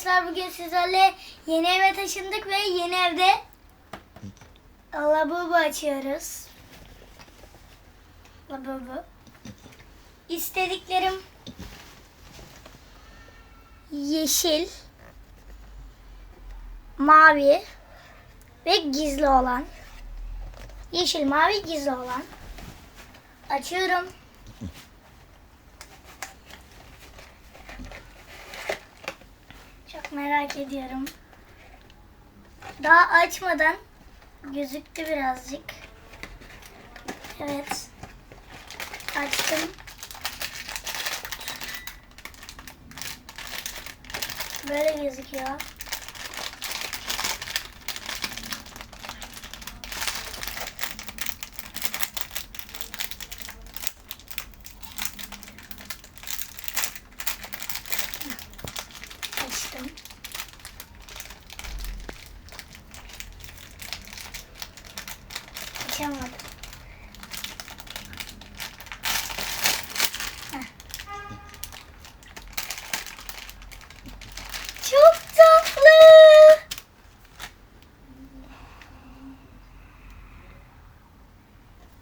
arkadaşlar bugün sizlerle yeni eve taşındık ve yeni evde lavabo açıyoruz. Lavabo. İstediklerim yeşil, mavi ve gizli olan. Yeşil, mavi, gizli olan. Açıyorum. Merak ediyorum. Daha açmadan gözüktü birazcık. Evet. Açtım. Böyle gözüküyor. Açtım. Açamadım. Çok tatlı.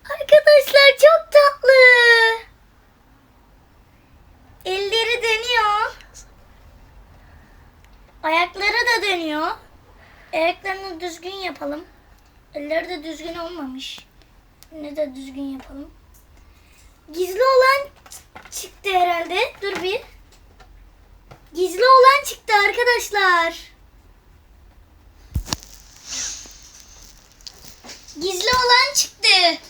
Arkadaşlar çok tatlı. Elleri dönüyor. Ayakları da dönüyor. Ayaklarını düzgün yapalım. Elleri de düzgün olmamış. Ne de düzgün yapalım. Gizli olan çıktı herhalde. Dur bir. Gizli olan çıktı arkadaşlar. Gizli olan çıktı.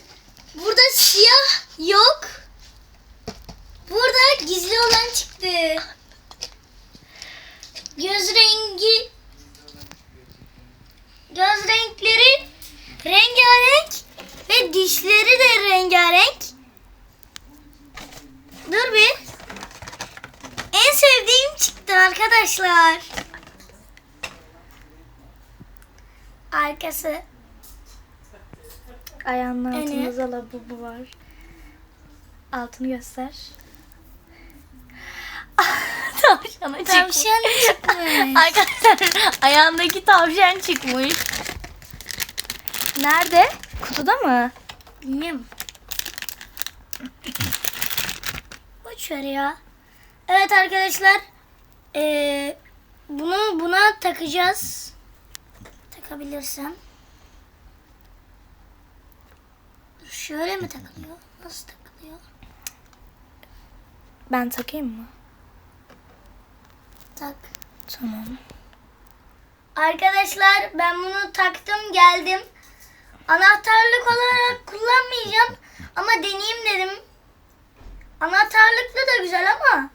Burada siyah yok. Burada gizli olan çıktı. Göz rengi göz renkleri rengarenk ve dişleri de rengarenk. Dur bir. En sevdiğim çıktı arkadaşlar. Arkası Ayağının altında lavabo var. Altını göster. Tavşana çıkmış. tavşan çıkmış. Arkadaşlar ayağındaki tavşan çıkmış. Nerede? Kutuda mı? Bilmiyorum. Boş ver ya. Evet arkadaşlar. Ee, bunu buna takacağız. Takabilirsem. Şöyle mi takılıyor? Nasıl takılıyor? Ben takayım mı? Tak. Tamam. Arkadaşlar ben bunu taktım geldim. Anahtarlık olarak kullanmayacağım ama deneyeyim dedim. Anahtarlıklı da güzel ama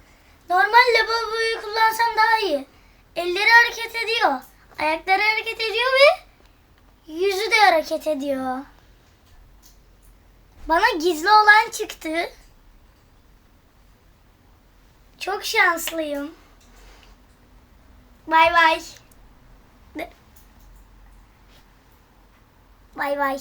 normal lavaboyu kullansam daha iyi. Elleri hareket ediyor. Ayakları hareket ediyor ve yüzü de hareket ediyor. Bana gizli olan çıktı. Çok şanslıyım. Bay bay. Bay bay.